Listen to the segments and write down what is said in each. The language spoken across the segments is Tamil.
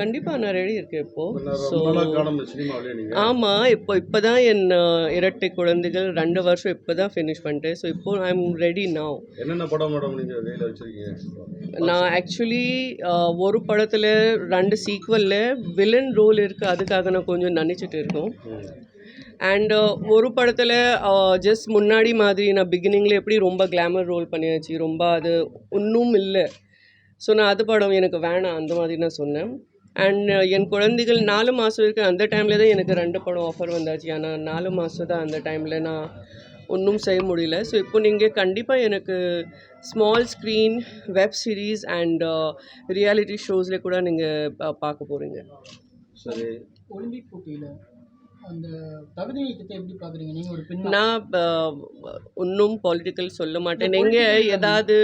கண்டிப்பாக நான் ரெடி இருக்கேன் இப்போது ஸோ ஆமாம் இப்போ இப்போ தான் என் இரட்டை குழந்தைகள் ரெண்டு வருஷம் இப்போ தான் ஃபினிஷ் பண்ணிட்டேன். ஸோ இப்போ ஐ எம் ரெடி now. என்னென்ன படம் மேடம் நீங்கள் கையில் வச்சிருக்கீங்க? நான் ஆக்சுவலி ஒரு படத்தில் ரெண்டு சீக்வலில் வில்லன் ரோல் இருக்குது அதுக்காக நான் கொஞ்சம் நினச்சிட்டு இருக்கோம். அண்ட் ஒரு படத்தில் ஜஸ்ட் முன்னாடி மாதிரி நான் பிகினிங்கில் எப்படி ரொம்ப கிளாமர் ரோல் பண்ணியாச்சு ரொம்ப அது ஒன்றும் இல்லை. ஸோ நான் அது படம் எனக்கு வேணாம் அந்த மாதிரி நான் சொன்னேன். அண்ட் என் குழந்தைகள் நாலு மாதம் இருக்கு. அந்த டைமில் தான் எனக்கு ரெண்டு படம் ஆஃபர் வந்தாச்சு. ஆனால் நாலு மாதம் தான் அந்த டைமில் நான் ஒன்றும் செய்ய முடியல. ஸோ இப்போ நீங்கள் கண்டிப்பாக எனக்கு small screen web series and reality ஷோஸில் கூட நீங்கள் பார்க்க போகிறீங்க சரி. ஒலிம்பிக் போட்டியில் அந்த தகுதி நீக்கத்தை எப்படி பார்க்குறீங்க நீங்கள் ஒரு பெண் நான் ஒன்றும் பொலிட்டிக்கல் சொல்ல மாட்டேன். நீங்கள் ஏதாவது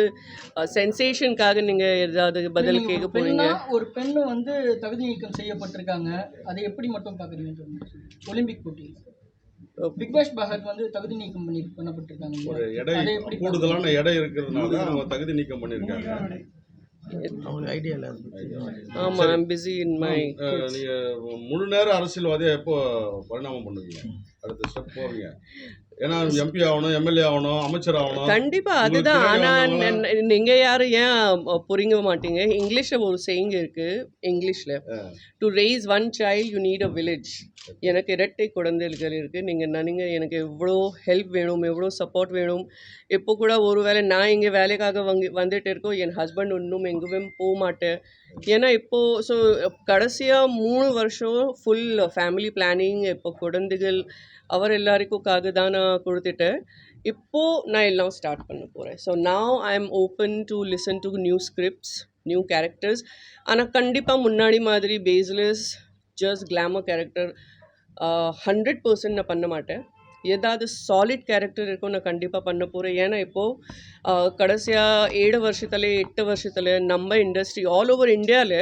சென்சேஷனுக்காக நீங்கள் ஏதாவது பதில் கேட்க போகிறீங்க ஒரு பெண்ணு வந்து தகுதி நீக்கம் செய்யப்பட்டிருக்காங்க. அதை எப்படி மட்டும் பார்க்குறீங்கன்னு சொல்லுங்க. ஒலிம்பிக் போட்டியில் பிக் பாஸ் பஹத் வந்து தகுதி நீக்கம் பண்ணி பண்ணப்பட்டிருக்காங்க ஒரு? எடை கூடுதலான எடை இருக்கிறதுனால அவங்க தகுதி நீக்கம் பண்ணியிருக்காங்க. ஆமாம் I'm busy in my ah, நீங்க முழு நேர அரசியல்வாதியா எப்போ பரிணாமம் பண்ணுவீங்க? அடுத்த ஸ்டெப் போவீங்க. ஏன்னா எம்பி ஆகணும் எம்எல்ஏ ஆகணும் அமைச்சர் ஆகணும். கண்டிப்பா அதுதான். ஆனா நீங்க யாரும் ஏன் புரிங்க மாட்டீங்க? இங்கிலீஷ்ல ஒரு சேயிங் இருக்கு இங்கிலீஷ்ல to raise one child you need a village எனக்கு இரட்டை குழந்தைகள் இருக்கு. நீங்க நினைங்க எனக்கு எவ்வளோ ஹெல்ப் வேணும் எவ்வளோ சப்போர்ட் வேணும். இப்போ கூட ஒருவேளை நான் இங்கே வேலைக்காக வந்து வந்துட்டு இருக்கோம் என் ஹஸ்பண்ட் இன்னும் எங்குமே போக மாட்டேன் ஏன்னா இப்போ ஸோ கடைசியாக மூணு வருஷம் ஃபுல் ஃபேமிலி பிளானிங் இப்போ குழந்தைகள் அவர் எல்லாருக்கும்காக தான் கொடுத்துட்டு கொடுத்துட்டேன் நான் எல்லாம் ஸ்டார்ட் பண்ண போகிறேன் so now I am open to listen to new scripts new characters ஆனால் கண்டிப்பாக முன்னாடி மாதிரி baseless just glamour character hundred percent நான் பண்ண மாட்டேன். ஏதாவது சாலிட் கேரக்டர் இருக்கும் நான் கண்டிப்பாக பண்ண போகிறேன் ஏன்னா இப்போது கடைசியாக ஏழு வருஷத்துல எட்டு வருஷத்தில் நம்ம இண்டஸ்ட்ரி ஆல் ஓவர் இந்தியாவில்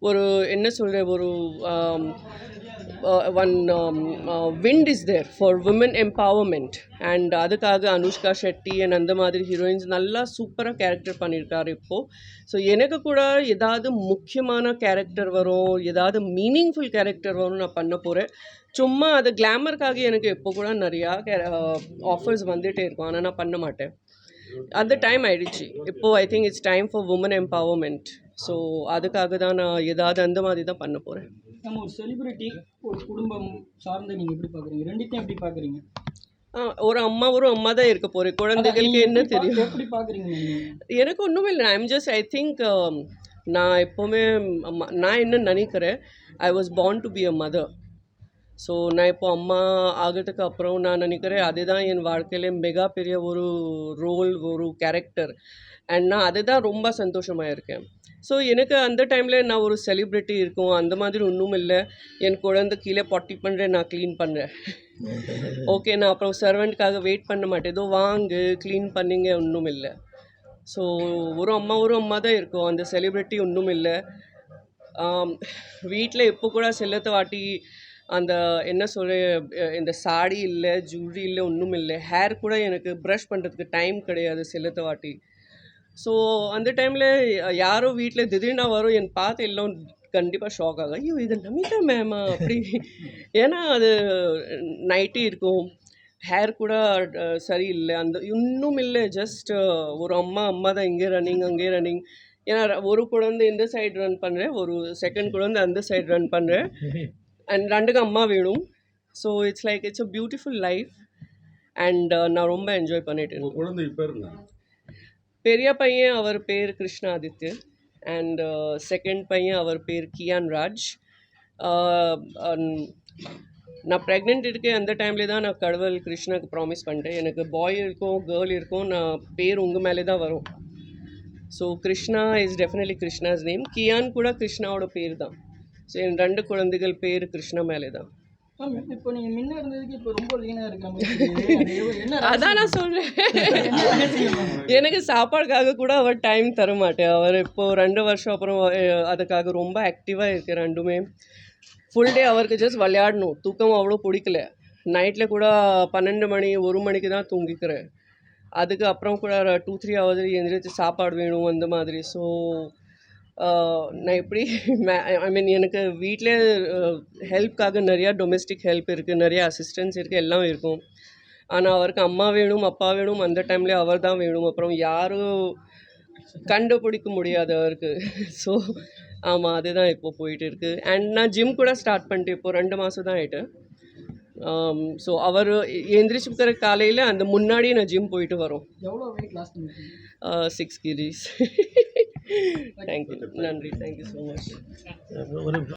ஒரு என்ன சொல்கிற ஒரு one wind is there for woman empowerment and அதுக்காக அனுஷ்கா ஷெட்டி அண்ட் அந்த மாதிரி ஹீரோயின்ஸ் நல்லா சூப்பராக கேரக்டர் பண்ணியிருக்காரு இப்போது ஸோ எனக்கு கூட ஏதாவது முக்கியமான கேரக்டர் வரும் ஏதாவது மீனிங்ஃபுல் கேரக்டர் வரும் நான் பண்ண போகிறேன் சும்மா அது கிளாமருக்காக எனக்கு இப்போ கூட நிறையா ஆஃபர்ஸ் வந்துகிட்டே இருக்கும். ஆனால் நான் பண்ண மாட்டேன். அந்த டைம் ஆயிடுச்சு. இப்போது I think it's time for woman empowerment so அதுக்காக தான் நான் ஏதாவது அந்த மாதிரி தான் பண்ண போகிறேன் நம்ம ஒரு செலிபிரிட்டி ஒரு குடும்பம் சார்ந்து நீங்கள் எப்படி பார்க்குறீங்க ரெண்டுத்தையும் எப்படி பார்க்குறீங்க ஒரு அம்மா ஒரு அம்மா தான் இருக்க போகிறேன் குழந்தைகளுக்கு என்ன தெரியும்? எப்படி பார்க்குறீங்க எனக்கு ஒன்றுமே இல்லை. ஐம் ஜஸ்ட் ஐ திங்க் நான் எப்போவுமே நான் என்ன நினைக்கிறேன்? I was born to be a mother so நான் இப்போ அம்மா ஆகிறதுக்கு அப்புறம் நான் நினைக்கிறேன் அதுதான் என் வாழ்க்கையில மிக பெரிய ஒரு ரோல் ஒரு கேரக்டர் அண்ட் நான் அதுதான் ரொம்ப சந்தோஷமாக இருக்கேன். ஸோ எனக்கு அந்த டைமில் நான் ஒரு செலிப்ரிட்டி இருக்கும். அந்த மாதிரி ஒன்றும் இல்லை. என் குழந்தை கீழே பொட்டி பண்ணுறேன் நான் க்ளீன் பண்ணுறேன் ஓகே நான் அப்புறம் சர்வெண்ட்காக வெயிட் பண்ண மாட்டேன். ஏதோ வாங்கு க்ளீன் பண்ணிங்க ஒன்றும் இல்லை. ஸோ ஒரு அம்மா ஒரு அம்மா தான் இருக்கும். அந்த செலிப்ரிட்டி ஒன்றும் இல்லை. வீட்டில் இப்போ கூட செல்லத்தை வாட்டி அந்த என்ன சொல்ல இந்த சாடி இல்லை ஜுவல்லரி இல்லை ஒன்றும் இல்லை. ஹேர் கூட எனக்கு ப்ரஷ் பண்ணுறதுக்கு டைம் கிடையாது செலுத்த வாட்டி. ஸோ அந்த டைமில் யாரோ வீட்டில் திடீர்னா வரும் என் பார்த்து எல்லாம் கண்டிப்பாக ஷாக் ஆகும். ஐயோ இது நமிதா மேமா அப்படி. ஏன்னா அது நைட்டி இருக்கும். ஹேர் கூட சரியில்லை. அந்த இன்னும் இல்லை. ஜஸ்ட் ஒரு அம்மா அம்மா தான் இங்கே ரன்னிங் அங்கே ரன்னிங் ஏன்னா ஒரு குழந்தை இந்த சைடு ரன் பண்ணுறேன் ஒரு செகண்ட் குழந்தை அந்த சைடு ரன் பண்ணுறேன் அண்ட் ரெண்டுக்கு அம்மா வேணும். So it's like it's a beautiful life and நான் ரொம்ப என்ஜாய் பண்ணிட்டு என்ன? பெரிய பையன் அவர் பேர் கிருஷ்ணாதித்ய அண்ட் செகண்ட் பையன் அவர் பேர் கியான் ராஜ். Uh, um, நான் ப்ரெக்னென்ட் இருக்கேன். அந்த டைம்ல தான் நான் கடவுள் கிருஷ்ணாக்கு ப்ராமிஸ் பண்ணிட்டேன். எனக்கு பாய் இருக்கும் கேர்ள் இருக்கும். நான் பேர் உங்கள் மேலே தான் வரும். So Krishna is definitely Krishna's name Gyan கூட கிருஷ்ணாவோட பேர் தான். ஸோ என் ரெண்டு குழந்தைகள் பேர் கிருஷ்ணா மேலே தான் இப்போ முன்ன இருந்ததுக்கு ரொம்ப அதான் நான் ma'am? எனக்கு சாப்பாடுக்காக கூட அவர் டைம் தர மாட்டேன் அவர் இப்போ ரெண்டு வருஷம் அப்புறம் அதுக்காக ரொம்ப ஆக்டிவாக இருக்கு ரெண்டுமே. ஃபுல் டே அவருக்கு ஜஸ்ட் விளையாடணும். தூக்கம் அவ்வளோ பிடிக்கல. நைட்டில் கூட பன்னெண்டு மணி ஒரு மணிக்கு தான் தூங்கிக்கிறேன். அதுக்கு அப்புறம் கூட டூ த்ரீ ஹவர்ஸ் எந்திரிச்சு சாப்பாடு வேணும் அந்த மாதிரி. ஸோ நான் எப்படி ஐ மீன் எனக்கு வீட்டில் ஹெல்ப்காக நிறையா டொமெஸ்டிக் ஹெல்ப் இருக்குது நிறைய அசிஸ்டன்ஸ் இருக்குது எல்லாம் இருக்கும். ஆனால் அவருக்கு அம்மா வேணும் அப்பா வேணும் அந்த டைம்ல அவர் தான் வேணும். அப்புறம் யாரும் கண்டுபிடிக்க முடியாது அவருக்கு. ஸோ ஆமாம் அதுதான் இப்போ போயிட்டு இருக்கு. அண்ட் நான் ஜிம் கூட ஸ்டார்ட் பண்ணிட்டு இப்போ ரெண்டு மாதம் தான் ஆயிட்டு. ஸோ அவர் எந்திரிச்சுக்கிற காலையில் அந்த முன்னாடியே நான் ஜிம் போயிட்டு வரோம். சிக்ஸ் கிரிஸ் தேங்க்யூ நன்றி தேங்க்யூ ஸோ மச் ஒரு நிமிஷம்